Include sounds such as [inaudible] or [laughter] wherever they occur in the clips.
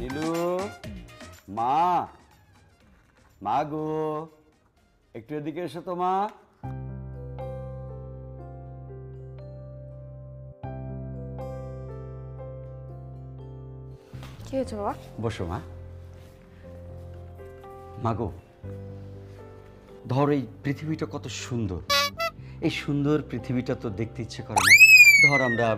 নীলু। মা। মা গো। একটু এদিকে এসো তো মা। কি হয়েছে বাবা? বসো মা। মাগো ধর এই পৃথিবীটা কত সুন্দর। এই সুন্দর পৃথিবীটা তো দেখতে ইচ্ছে করে না। ধর আমরা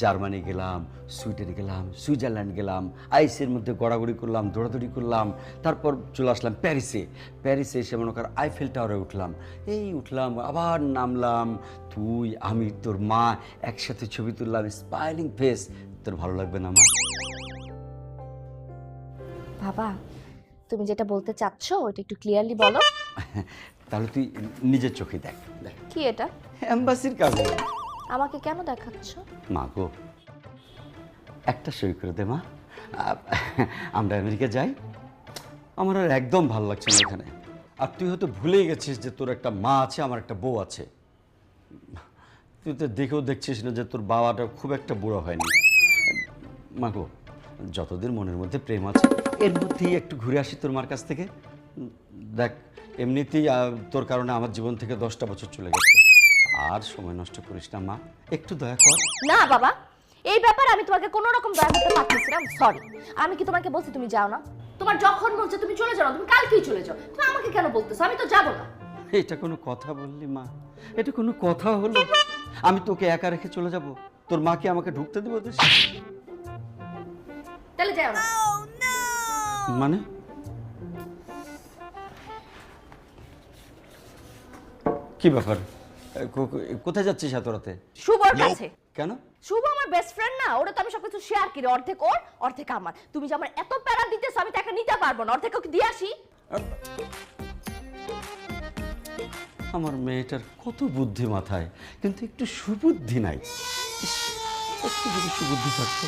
জার্মানি গেলাম সুইডেন গেলাম সুইজারল্যান্ড গেলাম আইসের মধ্যে গড়াগড়ি করলাম দৌড়াদৌড়ি করলাম তারপর চলে আসলাম প্যারিসে। প্যারিসে এসে মনে কর আইফেল টাওয়ারে উঠলাম। এই উঠলাম আবার নামলাম তুই আমি তোর মা একসাথে ছবি তুললাম স্মাইলিং ফেস। তোর ভালো লাগবে না মা? বাবা তুমি যেটা বলতে চাচ্ছ ওটা একটু ক্লিয়ারলি বলো। [laughs] তাহলে তুই নিজের চোখে দেখ। দেখ। কি এটা? অ্যাম্বাসির কাজে আমাকে কেন দেখাচ্ছ? মা গো একটা সই করে দে মা। আমরা আমেরিকা যাই। আমার আর একদম ভালো লাগছে না এখানে। আর তুই হয়তো ভুলেই গেছিস যে তোর একটা মা আছে আমার একটা বউ আছে। তুই তো দেখেও দেখছিস না যে তোর বাবাটা খুব একটা বুড়ো হয়নি। মা গো যতদিন মনের মধ্যে প্রেম আছে এর মধ্যেই একটু ঘুরে আসি তোর মার কাছ থেকে। দেখ এমনিতেই তোর কারণে আমার জীবন থেকে দশটা বছর চলে গেছে। আর সময় নষ্ট করিস না মা। একটু দয়া কর। না বাবা। এই ব্যাপারে আমি তোমাকে কোনো রকম দয়া করতে পারতেছি না। সরি আমি কি তোমাকে বলছি তুমি যাও না? তোমার যখন বলছে তুমি চলে যাও না তুমি কালকেই চলে যাও। তুমি আমাকে কেন বলতেছো? আমি তো যাব না। এটা কোনো কথা বললি মা। এটা কোনো কথা হলো। আমি তোকে একা রেখে চলে যাব। তোর মা কি আমাকে ঢুকতে দেবো? তাহলে যাও না। মানে? কি ব্যাপার? কোথায় যাচ্ছিস এত রাতে? শুভর কাছে। কেন? শুভ আমার বেস্ট ফ্রেন্ড না ওরা তো আমি সবকিছু শেয়ার করি অর্ধেক ওর অর্ধেক আমার। তুমি যে আমার এত প্যারা দিতেছো আমি তাকে নিতে পারব না অর্ধেক ওকে দিয়ে আসি। আমার মেয়েটার কত বুদ্ধি মাথায় কিন্তু একটু সুবুদ্ধি নাই। একটু যদি সুবুদ্ধি থাকতো।